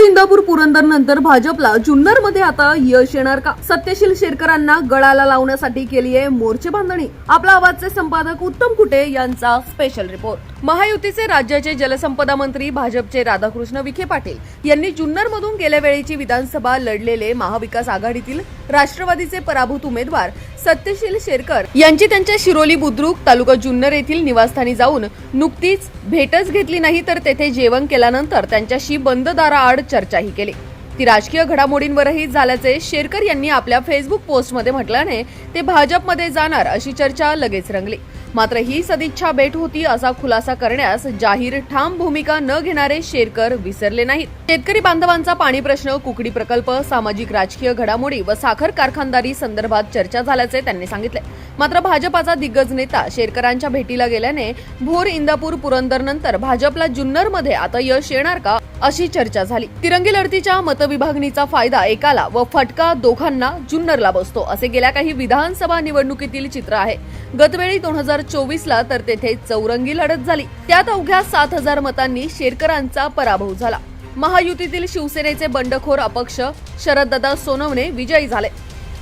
इंदापूर पुरंदर नंतर भाजपला जुन्नरमध्ये आता यश येणार का? सत्यशील शेरकरांना गळाला लावण्यासाठी केली आहे मोर्चे बांधणी. आपला आवाजचे संपादक उत्तम कुटे यांचा स्पेशल रिपोर्ट महायुतीचे राज्याचे जलसंपदा मंत्री भाजपचे राधाकृष्ण विखे पाटील यांनी जुन्नर मधून गेल्या वेळेची विधानसभा लढलेले महाविकास आघाडीतील राष्ट्रवादीचे पराभूत उमेदवार सत्यशील शेरकर यांची त्यांच्या शिरोली बुद्रुक तालुका जुन्नर येथील निवासस्थानी जाऊन नुकतीच भेटच घेतली नाही तर तेथे जेवण केल्यानंतर त्यांच्याशी बंद दाराआड चर्चाही केली. ती राजकीय घडामोडींवरही झाल्याचे शेरकर यांनी आपल्या फेसबुक पोस्टमध्ये म्हटल्याने ते भाजपमध्ये जाणार अशी चर्चा लगेच रंगली. मात्र ही सदिच्छा भेट होती असा खुलासा करण्यास जाहीर ठाम भूमिका न घेणारे शेरकर विसरले नाहीत. शेतकरी बांधवांचा पाणी प्रश्न कुकडी प्रकल्प सामाजिक राजकीय घडामोडी व साखर कारखानदारी संदर्भात चर्चा झाल्याचे त्यांनी सांगितले. मात्र भाजपाचा दिग्गज नेता शेरकरांच्या भेटीला गेल्याने भोर इंदापूर पुरंदर नंतर भाजपला जुन्नरमध्ये आता यश येणार का अशी चर्चा झाली. तिरंगी लढतीच्या मतविभागणीचा फायदा एकाला व फटका दोघांना जुन्नरला बसतो असे गेल्या काही विधानसभा निवडणुकीतील चित्र आहे. गतवेळी दोन हजार चोवीस ला तर तेथे चौरंगी लढत झाली. त्यात अवघ्या सात हजार मतांनी शेरकरांचा पराभव झाला. महायुतीतील शिवसेनेचे बंडखोर अपक्ष शरददादा सोनवणे विजयी झाले.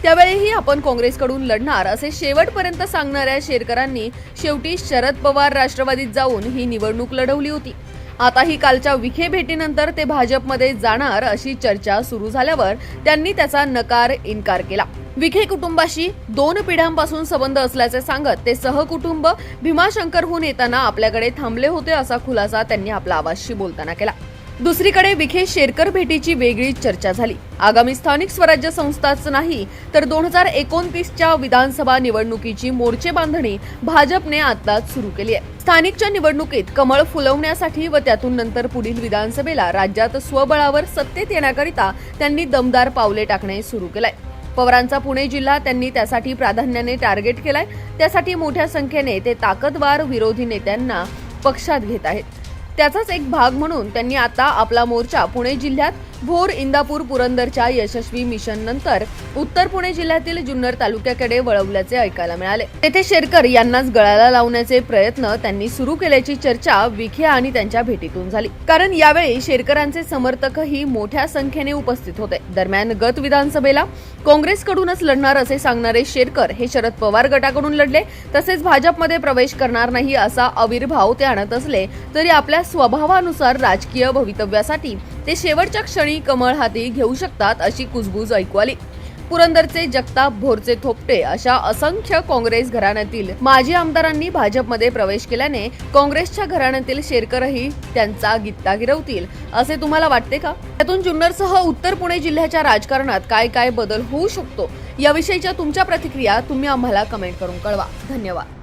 त्यावेळीही आपण काँग्रेसकडून लढणार असे शेवटपर्यंत सांगणाऱ्या शेरकरांनी शेवटी शरद पवार राष्ट्रवादीत जाऊन ही निवडणूक लढवली होती. आताही कालच्या विखे भेटीनंतर ते भाजपमध्ये जाणार अशी चर्चा सुरू झाल्यावर त्यांनी त्याचा नकार इन्कार केला. विखे कुटुंबाशी दोन पिढ्यांपासून संबंध असल्याचे सांगत ते सहकुटुंब भीमाशंकरहून येताना आपल्याकडे थांबले होते असा खुलासा त्यांनी आपला आवाजशी बोलताना केला. दुसरीकडे विखे शेरकर भेटीची वेगळी चर्चा झाली. आगामी स्थानिक स्वराज्य संस्थाच नाही तर दोन हजार एकोणतीसच्या विधानसभा निवडणुकीची मोर्चे बांधणी भाजपने आताच सुरू केली आहे. स्थानिकच्या निवडणुकीत कमळ फुलवण्यासाठी व त्यातून नंतर पुढील विधानसभेला राज्यात स्वबळावर सत्तेत येण्याकरिता त्यांनी दमदार पावले टाकणे सुरू केलंय. पवारांचा पुणे जिल्हा त्यांनी त्यासाठी प्राधान्याने टार्गेट केलाय. त्यासाठी मोठ्या संख्येने ते ताकदवार विरोधी नेत्यांना पक्षात घेत आहेत. त्याचाच एक भाग म्हणून त्यांनी आता आपला मोर्चा पुणे जिल्ह्यात भोर इंदापूर पुरंदरच्या यशस्वी मिशन नंतर उत्तर पुणे जिल्ह्यातील जुन्नर तालुक्याकडे वळवल्याचे ऐकायला मिळाले. तेथे शेरकर यांनाच गळाला लावण्याचे प्रयत्न त्यांनी सुरू केल्याची चर्चा विखे आणि त्यांच्या भेटीतून झाली. कारण यावेळी शेरकरांचे समर्थकही मोठ्या संख्येने उपस्थित होते. दरम्यान गत विधानसभेला काँग्रेसकडूनच लढणार असे सांगणारे शेरकर हे शरद पवार गटाकडून लढले. तसेच भाजपमध्ये प्रवेश करणार नाही असा आविर्भाव ते आणत असले तरी आपल्या स्वभावानुसार राजकीय भवितव्यासाठी ते शेवटच्या क्षणी कमळ हाती घेऊ शकतात अशी कुजबूज ऐकू आली. पुरंदरचे जगताप भोरचे थोपटे अशा असंख्य काँग्रेस घराण्यातील माजी आमदारांनी भाजपमध्ये प्रवेश केल्याने काँग्रेसच्या घराण्यातील शेरकरही त्यांचा गित्ता गिरवतील. असे तुम्हाला वाटते का? त्यातून जुन्नरसह उत्तर पुणे जिल्ह्याच्या राजकारणात काय काय बदल होऊ शकतो? याविषयीच्या तुमच्या प्रतिक्रिया तुम्ही आम्हाला कमेंट करून कळवा. धन्यवाद.